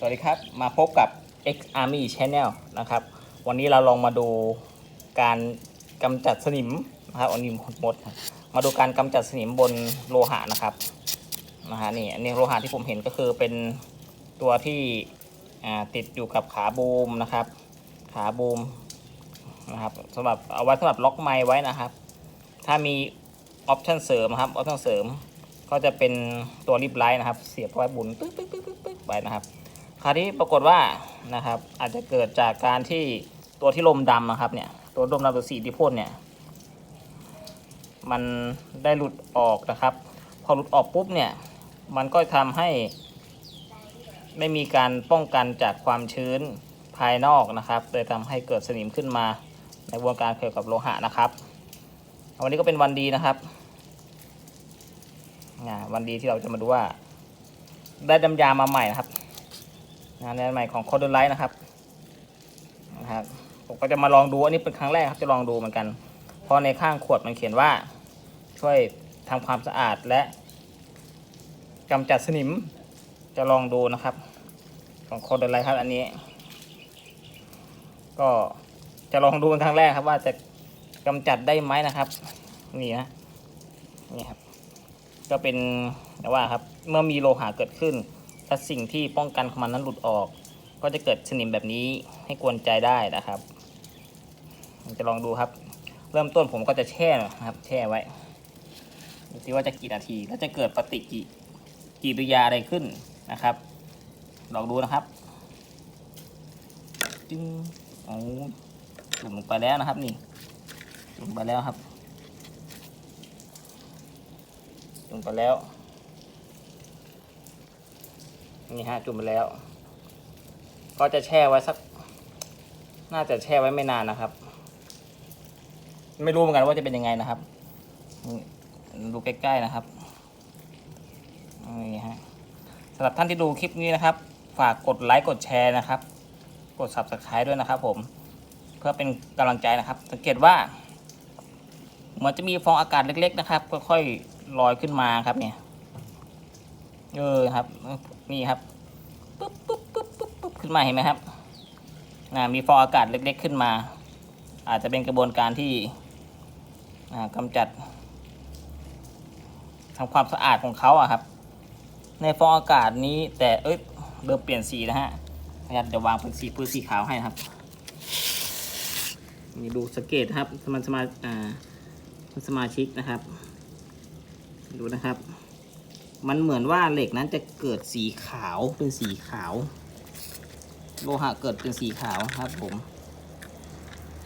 สวัสดีครับ มาพบกับ X Army Channel นะครับ วันนี้เราลองมาดูการกำจัดสนิมนะครับอันนี้มดมาดูการกำจัดสนิมบนโลหะนะครับนะฮะนี่อันนี้โลหะที่ผมเห็นก็คือเป็นตัวที่ติดอยู่กับขาบูมนะครับ ขาบูมนะครับสำหรับเอาไว้สำหรับล็อกไม้ไว้นะครับ ถ้ามีออปชันเสริมครับออปชันเสริมก็จะเป็นตัวริบไลท์นะครับ เสียบไว้บุนปึ๊กปึ๊กปึ๊กปึ๊กปึ๊กไปนะครับ คราวนี้ปรากฏว่านะครับอาจจะเกิดจากการที่ตัวที่ลมดำนะครับเนี่ยตัวลมดำตัวสีที่พ่นเนี่ยมันได้หลุดออกนะครับ พอหลุดออกปุ๊บเนี่ยมันก็ทำให้ไม่มีการป้องกันจากความชื้นภายนอกนะครับเลยทำให้เกิดสนิมขึ้นมาในวงการเกี่ยวกับโลหะนะครับวันนี้ก็เป็นวันดีนะครับวันดีที่เราจะมาดูว่า ได้ดำยามาใหม่นะครับ งานใหม่ของโคดไลท์นะครับนะครับผมก็จะมาลองดูอันนี้เป็นครั้งแรกครับจะลองดูเหมือนกัน เพราะในข้างขวดมันเขียนว่า ช่วยทำความสะอาดและกำจัดสนิมจะลองดูนะครับ ของโคดไลท์ครับอันนี้ ก็จะลองดูเป็นครั้งแรกครับว่าจะกำจัดได้ไหมนะครับนี่นะนี่ครับ ก็เป็นแต่ว่าครับ เมื่อมีโลหะเกิดขึ้น ถ้าสิ่งที่ป้องกันของมันนั้นหลุดออก ก็จะเกิดสนิมแบบนี้ให้กวนใจได้นะครับจะลองดูครับ เริ่มต้นผมก็จะแช่นะครับ แช่ไว้ดูสิว่าจะกี่นาทีแล้วจะเกิดปฏิกิกิริยาอะไรขึ้นนะครับ ลองดูนะครับจึงโอ้จุ่มลงไปแล้วนะครับนี่จุ่มไปแล้วครับจุ่มไปแล้ว นี่ฮะจุ่มไปแล้ว ก็จะแช่ไว้สัก น่าจะแช่ไว้ไม่นานนะครับ ไม่รู้เหมือนกันว่าจะเป็นยังไงนะครับดูใกล้ๆนะครับนี่ฮะสำหรับท่านที่ดูคลิปนี้นะครับ ฝากกดไลค์กดแชร์นะครับ กด subscribe ด้วยนะครับ ผม เพื่อเป็นกำลังใจนะครับ สังเกตว่าเหมือนจะมีฟองอากาศเล็ก ๆ นะครับ ค่อยๆลอยขึ้นมาครับเนี่ย เออครับ นี่ครับปุ๊บปุ๊บปุ๊บปุ๊บปุ๊บขึ้นมาเห็นไหมครับนะมีฟองอากาศเล็ก ๆ ขึ้นมา อาจจะเป็นกระบวนการที่อ่ากำจัดทำความสะอาดของเขาอะครับ ในฟองอากาศนี้แต่เอ้ยเริ่มเปลี่ยนสีนะฮะพยายามจะวางเป็นสีพื้นสีขาวให้นะครับนี่ดูสังเกตครับสมาสมาอ่าสมาชิกนะครับ ดูนะครับ มันเหมือนว่าเหล็กนั้นจะเกิดสีขาวเป็นสีขาว โลหะเกิดเป็นสีขาวครับผม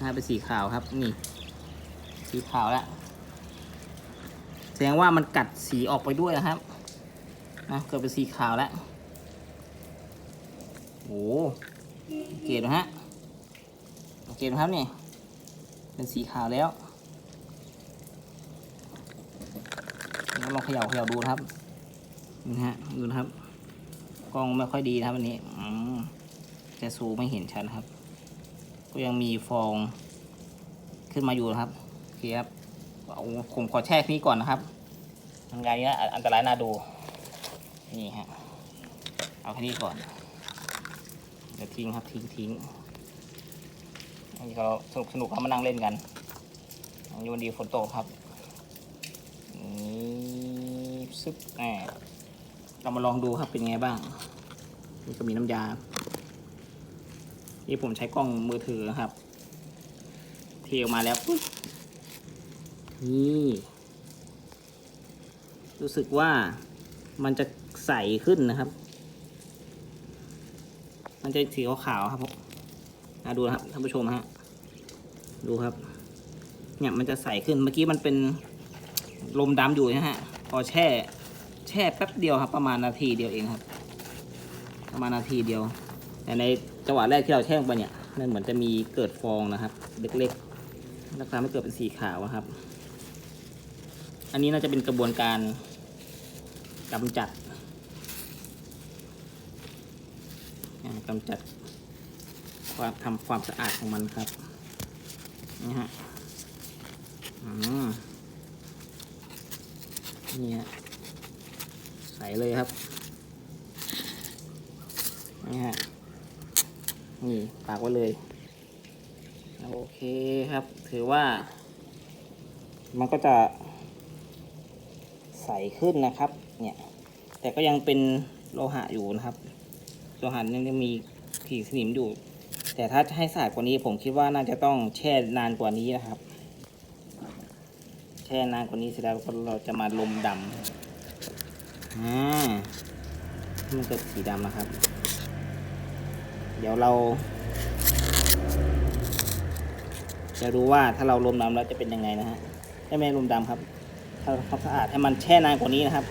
นะเป็นสีขาวครับนี่ สีขาวแล้วแสดงว่ามันกัดสีออกไปด้วยนะครับนะเกิดเป็นสีขาวแล้วโอ้โอเคนะฮะโอเคนะครับนี่เป็นสีขาวแล้วลองเขย่าเขย่าดูครับ นี่ฮะดูนะครับ กล้องไม่ค่อยดีนะครับอันนี้อืมจะซูไม่เห็นชัดครับ ก็ยังมีฟองขึ้นมาอยู่นะครับโอเคครับเอาผมขอแช่นี้ก่อนนะครับทำงานนี้นะอันตรายน่าดู นี่ฮะ เอาแค่นี้ก่อนเดี๋ยวทิ้งครับทิ้งทิ้งอันนี้เราสนุกสนุกเขามานั่งเล่นกันอันนี้วันดีฝนตกครับนี่ซึบแหม เรามาลองดูครับเป็นไงบ้าง นี่ก็มีน้ำยา นี่ผมใช้กล้องมือถือครับ เทออกมาแล้วนี่ รู้สึกว่ามันจะใสขึ้นนะครับ มันจะสีขาวๆครับผมดูนะครับท่านผู้ชมฮะ ดูครับ เนี่ยมันจะใสขึ้น เมื่อกี้มันเป็นลมดำอยู่นะฮะ พอแช่ แช่แป๊บเดียวครับ ประมาณนาทีเดียวเองครับ ประมาณนาทีเดียว แต่ในจังหวะแรกที่เราแช่ลงไปเนี่ยมันเหมือนจะมีเกิดฟองนะครับ เล็กๆแล้วทำให้เกิดเป็นสีขาวครับ อันนี้น่าจะเป็นกระบวนการกำจัดอ่ากำจัดความทำความสะอาดของมันครับนี่ฮะอืมนี่ฮะ ส่เลยครับ นี่ฮะ นี่ปากไว้เลย โอเคครับ ถือว่า มันก็จะใสขึ้นนะครับ เนี่ย แต่ก็ยังเป็นโลหะอยู่นะครับ โลหะยังมีขีดสนิมอยู่ แต่ถ้าให้สะอาดกว่านี้ผมคิดว่าน่าจะต้องแช่นานกว่านี้นะครับ แช่นานกว่านี้เสร็จแล้วเราจะมาลมดำ อ่าให้มันเกิดสีดำนะครับ เดี๋ยวเรา จะรู้ว่าถ้าเราลมดำแล้วจะเป็นยังไงนะฮะให้ไม่ลมดำครับ ถ้าความสะอาดให้มันแช่นานกว่านี้นะครับ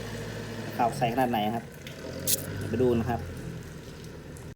ขาวใสขนาดไหนครับ ไปดูนะครับ